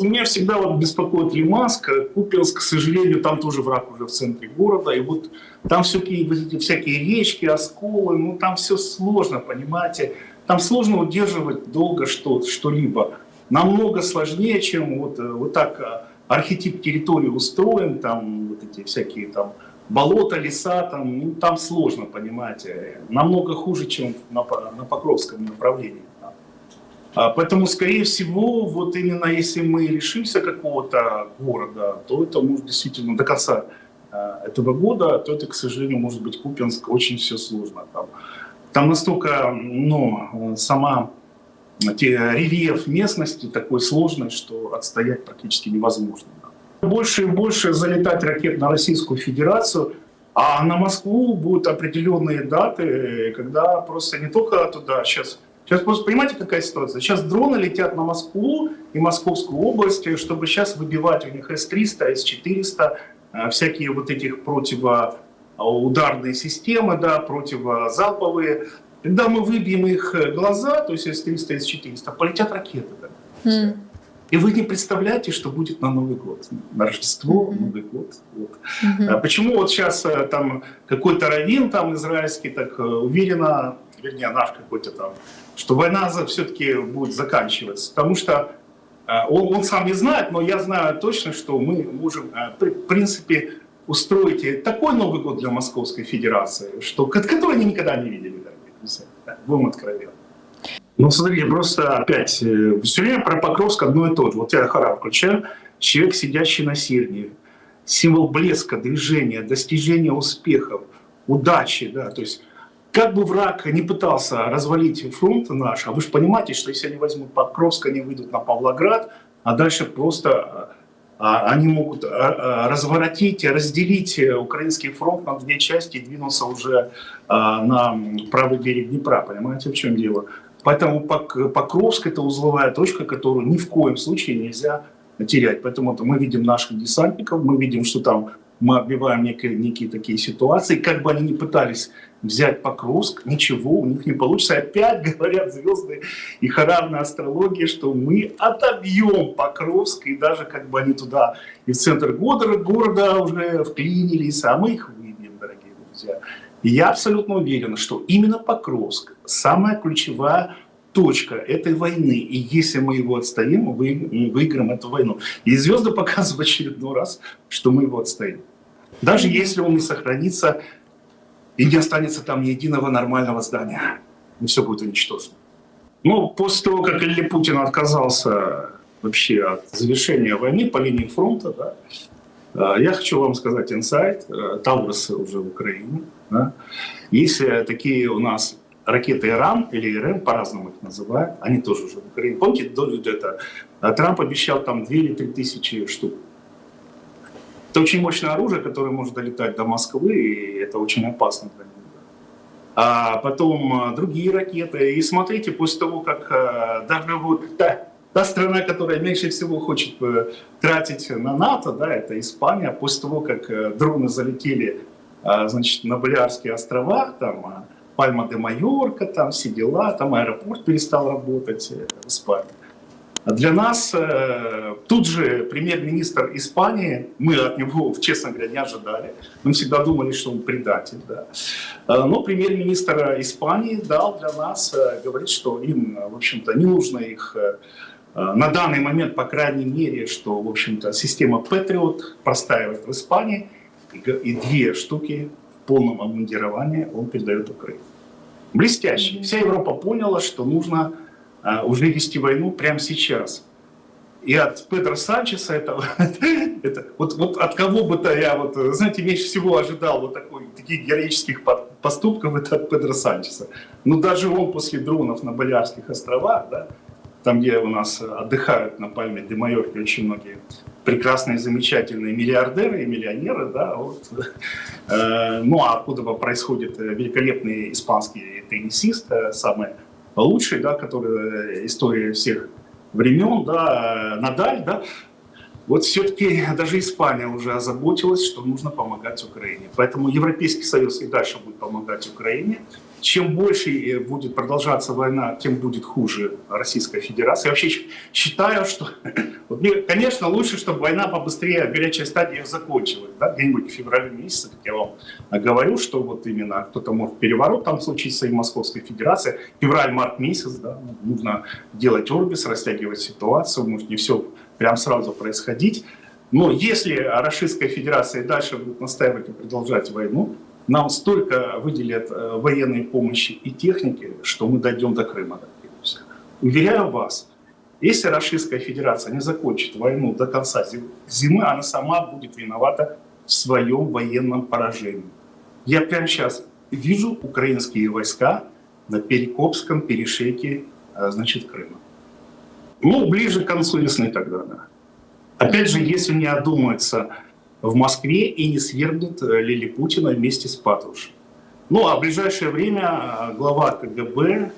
Меня всегда вот беспокоит Лиманск, Купинск, к сожалению, там тоже враг уже в центре города, и вот там всякие, вот эти всякие речки, осколы, ну там все сложно, понимаете, там сложно удерживать долго что, что-либо. Намного сложнее, чем вот, э, вот так э, архетип территории устроен, там вот эти всякие там болота, леса, там, ну, там сложно, понимаете, намного хуже, чем на, на Покровском направлении. А, Поэтому, скорее всего, вот именно если мы лишимся какого-то города, то это может действительно до конца а, этого года, то это, к сожалению, может быть Купинск, очень все сложно. Там, там настолько ну, сама рельеф местности такой сложный, что отстоять практически невозможно. Больше и больше залетать ракет на Российскую Федерацию, а на Москву будут определенные даты, когда просто не только туда сейчас Сейчас просто понимаете, какая ситуация? Сейчас дроны летят на Москву и Московскую область, чтобы сейчас выбивать у них С-300, С-400, э, всякие вот этих противоударные системы, да, противозалповые. Когда мы выбьем их глаза, то есть С-300, С-400, полетят ракеты. Да. Mm. И вы не представляете, что будет на Новый год, на Рождество, Мгм. Новый год. Вот. Мгм. А Почему вот сейчас э, там какой-то раввин там израильский так э, уверенно, вернее наш какой-то там, что война все-таки будет заканчиваться, потому что э, он, он сам не знает, но я знаю точно, что мы можем, в принципе, устроить такой Новый год для Московской Федерации, что, ко- который они никогда не видели, дорогие друзья. Будем откровенны. Ну, смотрите, просто опять, все время про Покровск одно и то же. Вот я хара включаю, человек, сидящий на сирне, символ блеска, движения, достижения успехов, удачи, да, то есть как бы враг не пытался развалить фронт наш, а вы же понимаете, что если они возьмут Покровск, они выйдут на Павлоград, а дальше просто а, они могут а, а, разворотить, разделить э, украинский фронт на две части и двинуться уже а, на правый берег Днепра, понимаете, в чем дело? Поэтому Пок- Покровск – это узловая точка, которую ни в коем случае нельзя терять. Поэтому мы видим наших десантников, мы видим, что там мы отбиваем некие, некие такие ситуации. Как бы они ни пытались взять Покровск, ничего у них не получится. Опять говорят звезды и харарная астрология, что мы отобьем Покровск, и даже как бы они туда и в центр города, города уже вклинились, а мы их выбьем, дорогие друзья. И я абсолютно уверен, что именно Покровск самая ключевая точка этой войны. И если мы его отстоим, мы вы- мы выиграем эту войну. И звезды показывают очередной раз, что мы его отстоим. Даже если он не сохранится и не останется там ни единого нормального здания, и все будет уничтожено. Ну, после того, как Илья Путин отказался вообще от завершения войны по линии фронта, да, э, я хочу вам сказать инсайт. э, Таурусы уже в Украине. Да. Если такие у нас ракеты Иран или ИРМ, по-разному их называют, они тоже уже в Украине. Помните, до это, э, Трамп обещал там 2 или 3 тысячи штук. Это очень мощное оружие, которое может долетать до Москвы, и это очень опасно для них. А потом э, другие ракеты. И смотрите, после того, как э, даже вот та, та страна, которая меньше всего хочет тратить на НАТО, да, это Испания, после того, как дроны залетели значит, на Балиарские острова, там э, Пальма де Майорка, там все дела, там аэропорт перестал работать э, в Испании. А Для нас э, тут же премьер-министр Испании, мы от него, честно говоря, не ожидали. Мы всегда думали, что он предатель. Да. Э, Но премьер-министр Испании дал для нас, говорит, что им, в общем-то, не нужно их на данный момент, по крайней мере, что, в общем-то, система Patriot простаивает в Испании, и две штуки полном обмундировании он передает Украине. Блестяще. Вся Европа поняла, что нужно а, уже вести войну прямо сейчас. И от Педро Санчеса это, это вот, вот от кого бы то я вот, знаете, меньше всего ожидал вот такой, таких героических по- поступков, это от Педро Санчеса. Ну даже он после дронов на Балиарских островах, да, там, где у нас отдыхают на Пальме де Майорке очень многие прекрасные, замечательные миллиардеры и миллионеры, да, вот. Э, ну а откуда происходит э, великолепный испанский теннисист, э, самый лучший, да, который история всех времен, да, Надаль, да, вот все-таки даже Испания уже озаботилась, что нужно помогать Украине. Поэтому Европейский Союз и дальше будет помогать Украине. Чем больше э, будет продолжаться война, тем будет хуже Российская Федерация. Я вообще считаю, что, вот мне, конечно, лучше, чтобы война побыстрее, горячая стадия закончилась, да, где-нибудь в феврале месяце, как я вам говорю, что вот именно кто-то может переворот там случиться и Московской Федерации, февраль-март месяц, да, нужно делать орбис, растягивать ситуацию, может не все прям сразу происходить. Но если Российская Федерация дальше будет настаивать и продолжать войну, нам столько выделят э, военной помощи и техники, что мы дойдем до Крыма. Уверяю вас, если Российская Федерация не закончит войну до конца зим- зимы, она сама будет виновата в своем военном поражении. Я прямо сейчас вижу украинские войска на Перекопском перешейке, э, значит, Крыма. Ну, ближе к концу весны тогда, да. Опять же, если не одумаются в Москве и не свергнут э, Лили Путина вместе с Патрушем. Ну, а в ближайшее время э, глава КГБ,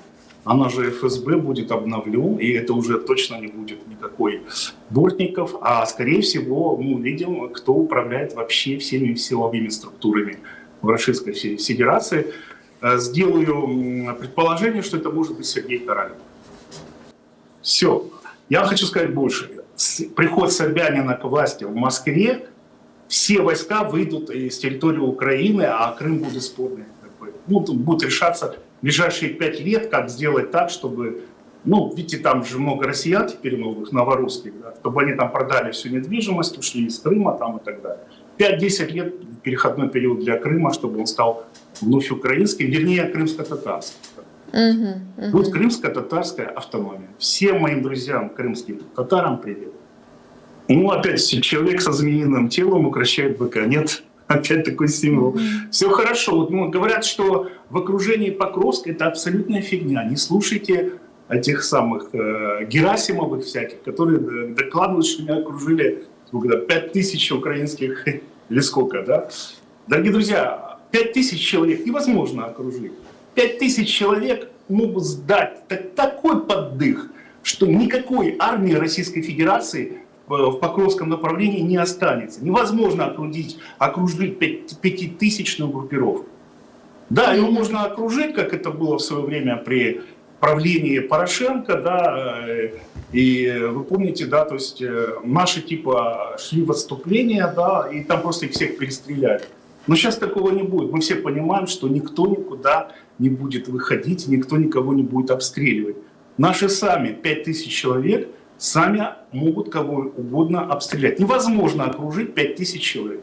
она же ФСБ, будет обновлен, и это уже точно не будет никакой Бортников, а скорее всего мы увидим, кто управляет вообще всеми силовыми структурами в Российской Фе- Федерации. Э, Сделаю предположение, что это может быть Сергей Королев. Все. Я хочу сказать больше. Приход Собянина к власти в Москве, все войска выйдут из территории Украины, а Крым будет спорный. Тут будет решаться в ближайшие пять лет, как сделать так, чтобы, ну, видите, там же много россиян теперь новых, новорусских, да, чтобы они там продали всю недвижимость, ушли из Крыма там и так далее. 5-10 лет переходной период для Крыма, чтобы он стал вновь украинским, вернее, крымско-татарским. Мгм, мгм. Будет крымско-татарская автономия. Всем моим друзьям, крымским татарам привет. Ну, опять человек со змеиным телом укращает быка. Нет, опять такой символ. Все хорошо. Вот, ну, говорят, что в окружении Покровска это абсолютная фигня. Не слушайте этих самых э, Герасимовых всяких, которые э, докладывают, что меня окружили сколько, да, 5 тысяч украинских или сколько, да? Дорогие друзья, 5 тысяч человек невозможно окружить. 5 тысяч человек могут сдать так- такой поддых, что никакой армии Российской Федерации в в Покровском направлении не останется. Невозможно окружить, окружить пятитысячную группировку. Да, его можно окружить, как это было в свое время при правлении Порошенко, да, э, и вы помните, да, то есть э, наши типа шли в отступление, да, и там просто их всех перестреляли. Но сейчас такого не будет. Мы все понимаем, что никто никуда не будет выходить, никто никого не будет обстреливать. Наши сами, 5000 человек, сами могут кого угодно обстрелять. Невозможно окружить 5000 человек.